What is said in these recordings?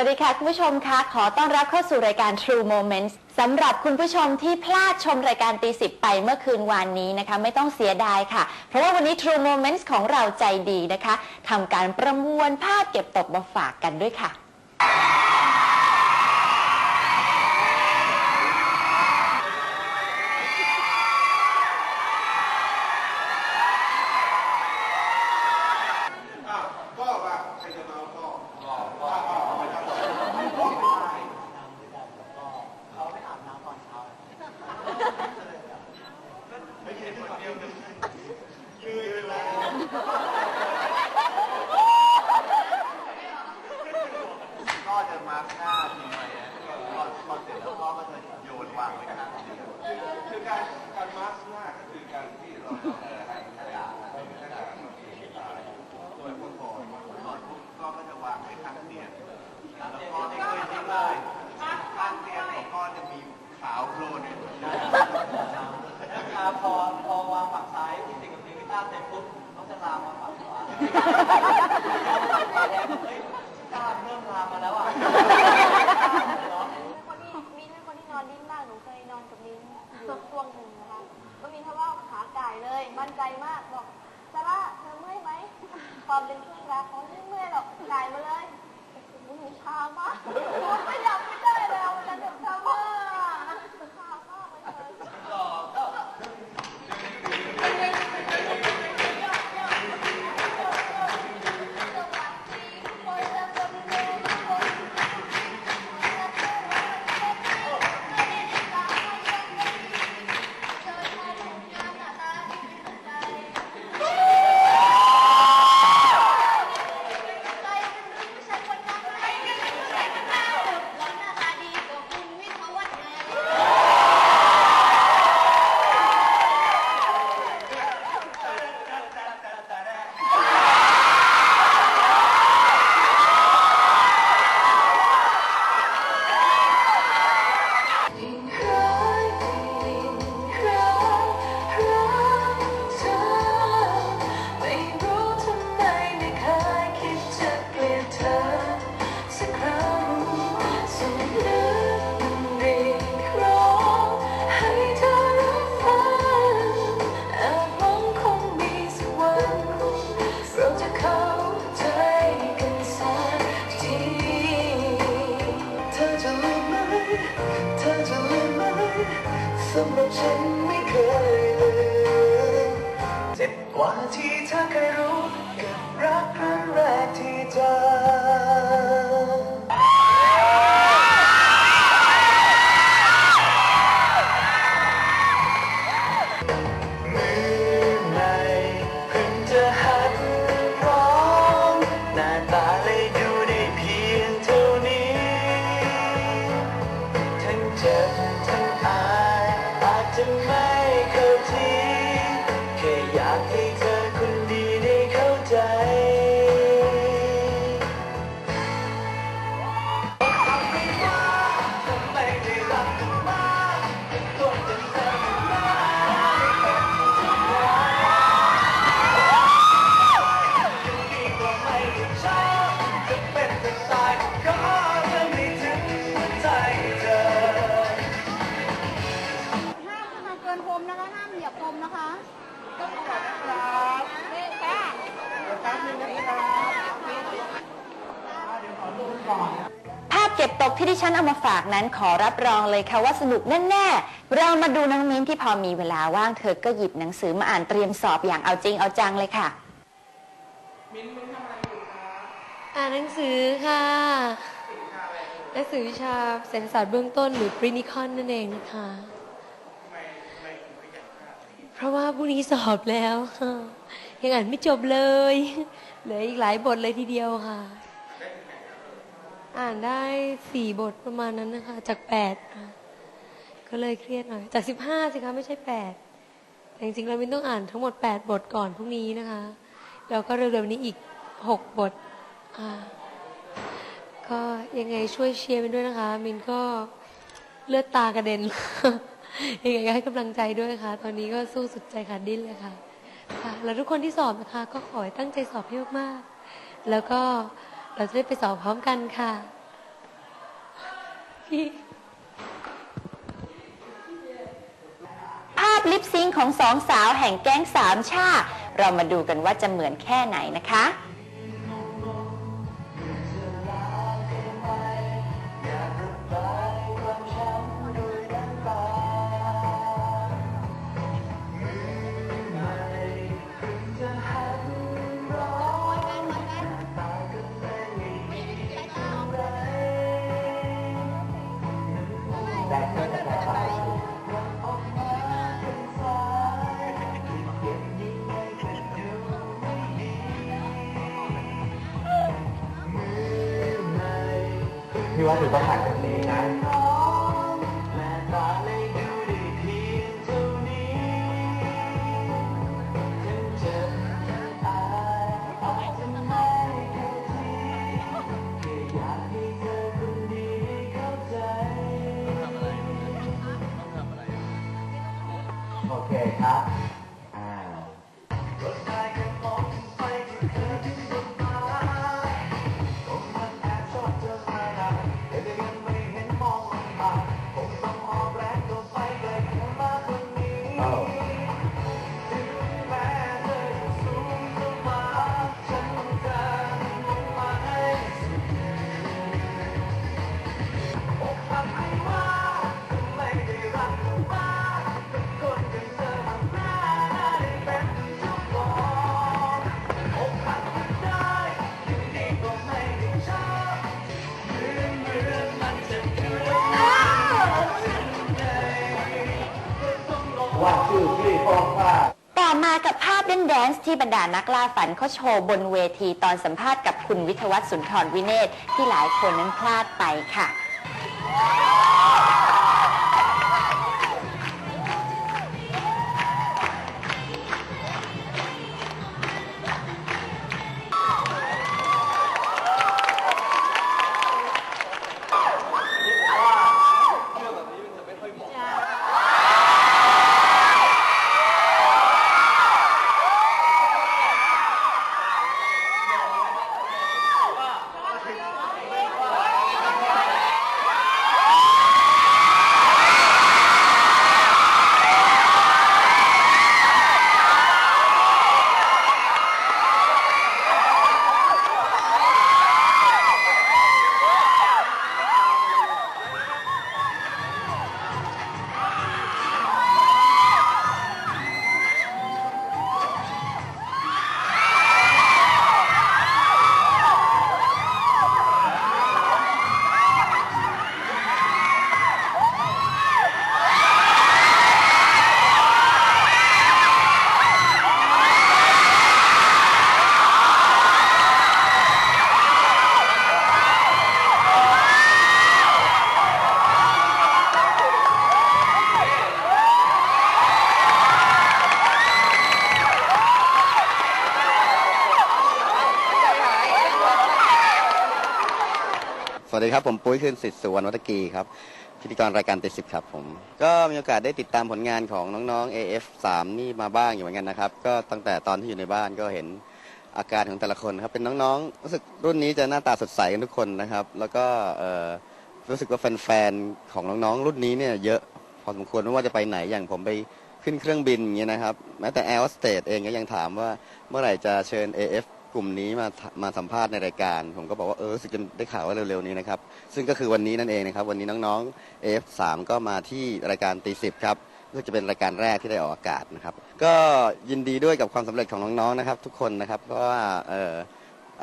วัสดีค่ะ คุณผู้ชมคะขอต้อนรับเข้าสู่รายการ True Moments สำหรับคุณผู้ชมที่พลาดชมรายการตีสิบไปเมื่อคืนวานนี้นะคะ ไม่ต้องเสียดายค่ะ เพราะว่าวันนี้ True Moments ของเราใจดีนะคะทำการประมวลภาพเก็บตกมาฝากกันด้วยค่ะ ก็ว่าใครจะมาก็ ก็จะมาร์คหน้าทีใหม่อะพอพอเสร็จแล้วพ่อก็จะโยนวางไว้ข้างเดียว คือการการมาร์คหน้าก็คือการที่เราเอ่อให้ขยะให้ขยะโดยผู้ก่อน ก่อนปุ๊บก็ก็จะวางไว้ข้างเตียงแล้วพ่อไม่เคยทิ้งเลยข้างเตียงของพ่อจะมีขาวโพลนอยู่ พอพอวางฝั่งซ้ายที่ติดกับทีวิต้าเสร็จปุ๊บต้องจะลามมาฝั่งขวาเฮ้ยกล้ามเริ่มลามมาแล้วอะ คนที่มิ้นท์เป็นคนที่นอนดิ้นมาก หนูเค ยนอนกับนิ้งอยู่ช่วงหนึ่งนะคะ ก็มิ้นท์เขาว่าขาไก่เลย มั่นใจมากบอกซาร่าเธอเมื่อยไหมความเป็นช่วงเวลาเขาไม่เมื่อยหรอกไก่มาเลยมึงชามากไม่อยากไม่ได้แล้วมันนั้นแบบชามา ทั้ง ภาพเก็บตกที่ดิฉันเอามาฝากนั้นขอรับรองเลยค่ะว่าสนุกแน่ๆ เรามาดูน้องมิ้นที่พอมีเวลาว่างเธอก็หยิบหนังสือมาอ่านเตรียมสอบอย่างเอาจริงเอาจังเลยค่ะอ่านหนังสือค่ะหนังสือวิชาเศรษฐศาสตร์เบื้องต้นหรือปรินิคอนนั่นเองนะคะเพราะว่าพรุ่งนี้สอบแล้วค่ะยังอ่านไม่จบเลยเหลืออีกหลายบทเลยทีเดียวค่ะ อ่านได้สี่บทประมาณนั้นนะคะ จากแปดก็เลยเครียดหน่อย จากสิบห้าสิคะไม่ใช่แปดแต่จริงๆแล้วมินต้องอ่านทั้งหมดแปดบทก่อนพรุ่งนี้นะคะ แล้วก็เร็วๆนี้อีกหกบทอ่าก็ยังไงช่วยเชียร์มินด้วยนะคะ มินก็เลือดตากระเด็นยังไงก็ให้กำลังใจด้วยค่ะ ตอนนี้ก็สู้สุดใจขาดดิ้นเลยค่ะค่ะ แล้วทุกคนที่สอบนะคะ ก็ขอให้ตั้งใจสอบให้มากๆแล้วก็ เราจะได้ไปสอบพร้อมกันค่ะภาพลิปซิงของสองสาวแห่งแก๊งสามชา เรามาดูกันว่าจะเหมือนแค่ไหนนะคะ พี่ว่าถือต้องหัน ต่อมากับภาพเล่นแดนซ์ที่บรรดานักล่าฝันเขาโชว์บนเวทีตอนสัมภาษณ์กับคุณวิทวัฒน์สุนทรวิเนศที่หลายคนนั้นพลาดไปค่ะ สวัสดีครับ ผมปุ้ยคืนสิทธิ์สุวรรณวัตกีครับ พิธีกรรายการติดสิบครับผม ก็มีโอกาสได้ติดตามผลงานของน้องๆ AF3 นี่มาบ้างอยู่เหมือนกันนะครับ ก็ตั้งแต่ตอนที่อยู่ในบ้านก็เห็นอาการของแต่ละคนครับ เป็นน้องๆ รู้สึกรุ่นนี้จะหน้าตาสดใสกันทุกคนนะครับ แล้วก็รู้สึกว่าแฟนๆ ของน้องๆ รุ่นนี้เนี่ยเยอะพอสมควรไม่ว่าจะไปไหนอย่างผมไปขึ้นเครื่องบินอย่างเงี้ยนะครับ แม้แต่แอร์สเตดเองก็ยังถามว่าเมื่อไหร่จะเชิญ AF กลุ่มนี้มามาสัมภาษณ์ในรายการ ผมก็บอกว่าเออรู้สึกจะได้ข่าวว่าเร็วๆนี้นะครับซึ่งก็คือวันนี้นั่นเองนะครับวันนี้น้องๆ F3 ก็มาที่รายการตีสิบครับก็จะเป็นรายการแรกที่ได้ออกอากาศนะครับ ก็ยินดีด้วยกับความสำเร็จของน้องๆนะครับ ทุกคนนะครับเพราะว่าเอ่อ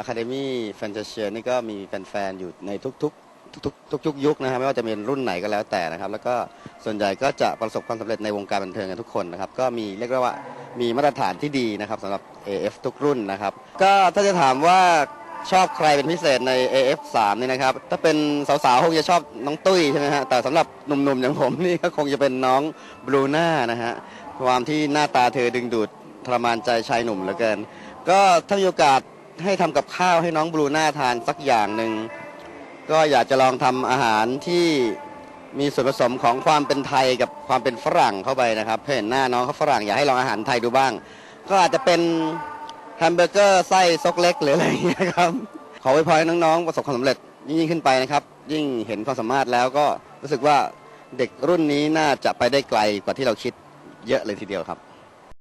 Academy f a n t a s i a นี่ก็มีแฟนๆอยู่ในทุกๆ ทุกๆทุกยุคนะครับไม่ว่าจะเป็นรุ่นไหนก็แล้วแต่นะครับ แล้วก็ส่วนใหญ่ก็จะประสบความสำเร็จในวงการบันเทิงกันทุกคนนะครับ ก็มีเรียกได้ว่ามีมาตรฐานที่ดีนะครับสำหรับ AF ทุกรุ่นนะครับ ก็ถ้าจะถามว่าชอบใครเป็นพิเศษใน AF3 นี่นะครับ ถ้าเป็นสาวๆคงจะชอบน้องตุ้ยใช่ไหมฮะแต่สำหรับหนุ่มๆอย่างผมนี่ก็คงจะเป็นน้องบลูน่านะฮะความที่หน้าตาเธอดึงดูดทรมานใจชายหนุ่มเหลือเกิน ก็ถ้ามีโอกาสให้ทำกับข้าวให้น้องบลูน่าทานสักอย่างหนึ่ง ก็อยากจะลองทำอาหารที่มีส่วนผสมของความเป็นไทยกับความเป็นฝรั่งเข้าไปนะครับเห็นหน้าน้องเขาฝรั่งอยากให้ลองอาหารไทยดูบ้าง ก็อาจจะเป็นแฮมเบอร์เกอร์ไส้ซกเล็กหรืออะไรอย่างเงี้ยครับขอไว้พรให้น้องๆประสบความสำเร็จยิ่งขึ้นไปนะครับ ยิ่งเห็นความสามารถแล้วก็รู้สึกว่าเด็กรุ่นนี้น่าจะไปได้ไกลกว่าที่เราคิดเยอะเลยทีเดียวครับ